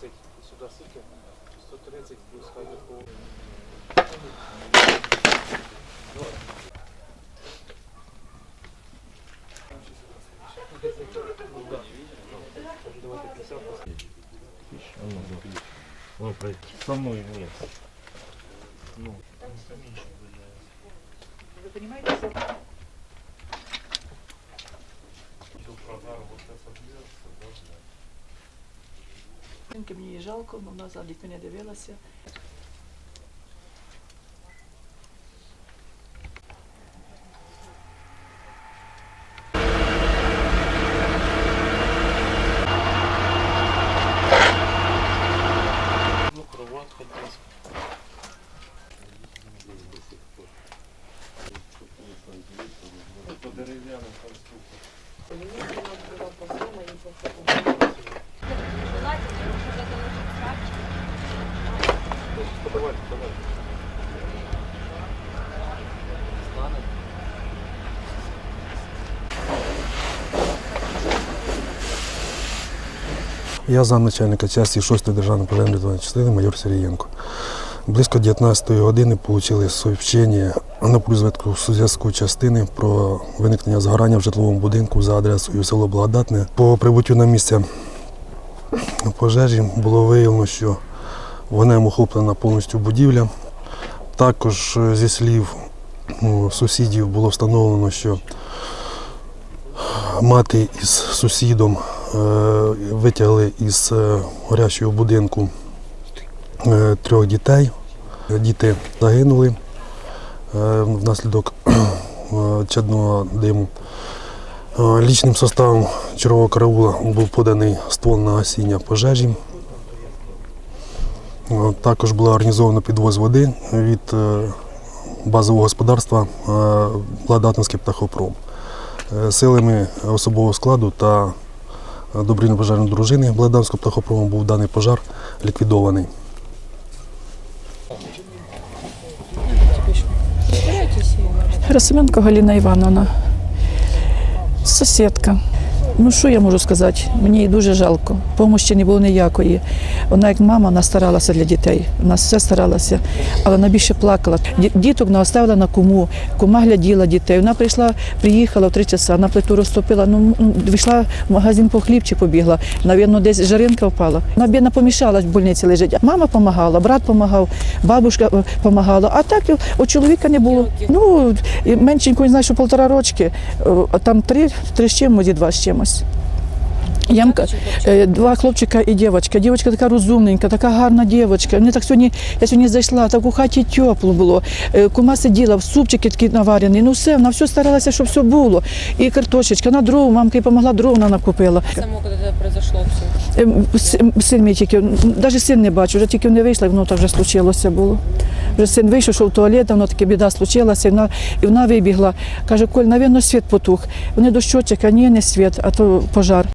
130 і сюди 130 плюс хай такого. Давайте Со мною вниз. Ну, там меньше, блядь. Вы понимаете, что мені її жалко, але вона за дітьми не дивилася. ну кроватка десь. По дерев'яним конструкціям. Подавайте, Я замначальника часті 6-ї державної пожежної частини майор Сергієнко. Близько 19-ї години отримали сообщення на призвитку зв'язку частини про виникнення згорання в житловому будинку за адресою село Благодатне. По прибуттю на місце пожежі було виявлено, що вогнем охоплена повністю будівля. Також е, зі слів сусідів було встановлено, що мати із сусідом витягли із е, горящого будинку е, трьох дітей. Діти загинули е, внаслідок е, чадного диму. Е, Лічним составом чергового караула був поданий ствол на гасіння пожежі. Е, Також було організовано підвоз води від е, базового господарства е, Благодатницький птахопром. Е, Силами особового складу та добровільно пожежної дружини Благодатського птахопрому був даний пожар ліквідований. Герасименко Галина Івановна, сусідка. Ну що я можу сказати? Мені її дуже жалко. Помощі не було ніякої. Вона, як мама, вона старалася для дітей. Вона все старалася, але вона більше плакала. Діток вона оставила на куму, кума гляділа дітей. Вона прийшла, приїхала в три часа, на плиту розтопила. Ну вийшла в магазин по хлібчик побігла. Навірно, десь жаринка впала. Вона бідна помішалась в больниці лежить. Мама допомагала, брат допомагав, бабушка допомагала. А так у чоловіка не було. Ну меншенько, не знаю, що полтора рочки, а там три, три з чимось і два з чимось. Cheers. Ямка, е, два хлопчика і дівчинка. Дівчинка така розумненька, така гарна дівчинка. Вони так сьогодні, я сьогодні зайшла, так у хаті тепло було. Е, Кума сиділа, в супчики такі наварені. Ну все, вона все старалася, щоб все було. І картошечка, на дров, мамка їй допомогла, дров вона накупила. Само, это произошло все. Син мій тільки, навіть син не бачу, вже тільки вони вийшли, воно так вже случилося було. Вже син вийшов, йшов в туалет, воно таке біда случилася, і вона, і вона вибігла. Каже, Коль, навірно, світ потух. Вони до щочика, ні, не світ, а то пожар.